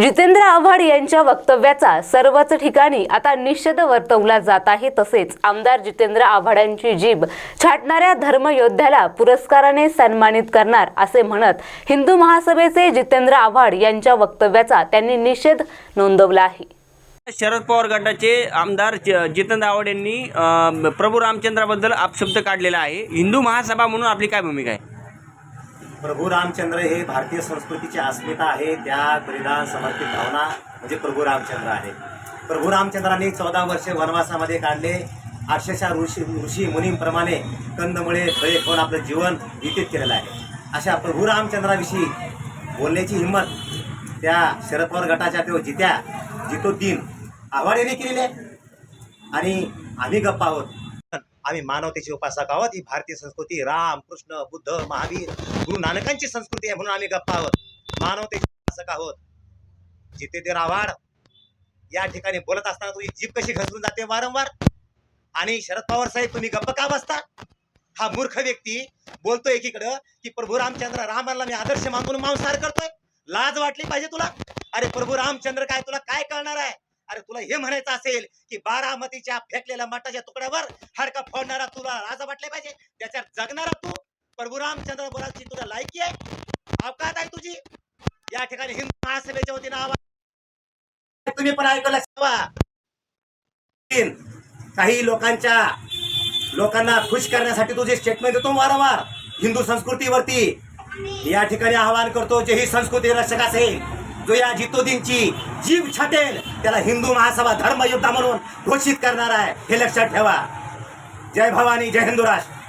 जितेंद्र आव्हाड यांच्या वक्तव्याचा सर्वच ठिकाणी आता निषेध वर्तवला जात आहे. तसेच आमदार जितेंद्र आव्हाडांची जीभ छाटणाऱ्या धर्मयोद्ध्याला पुरस्काराने सन्मानित करणार असे म्हणत हिंदू महासभेचे जितेंद्र आव्हाड यांच्या वक्तव्याचा त्यांनी निषेध नोंदवला आहे. शरद पवार गटाचे आमदार ज- जितेंद्र आव्हाड यांनी प्रभू रामचंद्राबद्दल अपशब्द काढलेला आहे. हिंदू महासभा म्हणून आपली काय भूमिका आहे? प्रभू रामचंद्र हे भारतीय संस्कृतीची अस्मिता आहे. त्या बलिदान समर्पित भावना म्हणजे प्रभू रामचंद्र आहे. प्रभू रामचंद्रांनी चौदा वर्षे वनवासामध्ये काढले. अक्षरशः ऋषी ऋषी मुनींप्रमाणे कंदमुळे फळे खाऊन आपलं जीवन व्यतीत केलेलं आहे. अशा प्रभू रामचंद्राविषयी बोलण्याची हिंमत त्या शरद पवार गटाच्या तो जित्या जितो दिन आव्हाड यांनी केलेले आणि आम्ही गप्पा आहोत. आम्ही मानवतेची उपासक आहोत. ही भारतीय संस्कृती राम कृष्ण बुद्ध महावीर गुरु नानकांची संस्कृती आहे म्हणून आम्ही गप्पा आहोत. मानवतेचे उपासक आहोत. जिथे ते रावाड या ठिकाणी बोलत असताना तुझी जीभ कशी घसरून जाते वारंवार? आणि शरद पवार साहेब तुम्ही गप्प का बसता? हा मूर्ख व्यक्ती बोलतोय एकीकडं की प्रभू रामचंद्र रामाला मी आदर्श मानून मांसाहार करतोय. लाज वाटली पाहिजे तुला? अरे प्रभू रामचंद्र काय तुला काय कळणार आहे? अरे तुला हे म्हणायचं असेल की बारामतीच्या फेकलेल्या मठाच्या तुकड्यावर हडका फोडणारा तुला राजा वाटले पाहिजे? त्याच्यात जगणारा तू? प्रभू रामचंद्र बोलायची तुला लायकी आहे? अवकात आहे तुझी? या ठिकाणी हिंदू महासभेच्या वतीनं आवाज तुम्ही पण ऐकलं काही लोकांच्या लोकांना खुश करण्यासाठी तुझे स्टेटमेंट देतो वारंवार. हिंदू संस्कृतीवरती. या ठिकाणी आवाहन करतो जे ही संस्कृती रक्षक असेल जो या जितोदींची जीव छाटेल. त्याला हिंदू महासभा धर्मयुद्धा म्हणून घोषित करणार आहे. हे लक्षात ठेवा. जय भवानी जय हिंदू राष्ट्र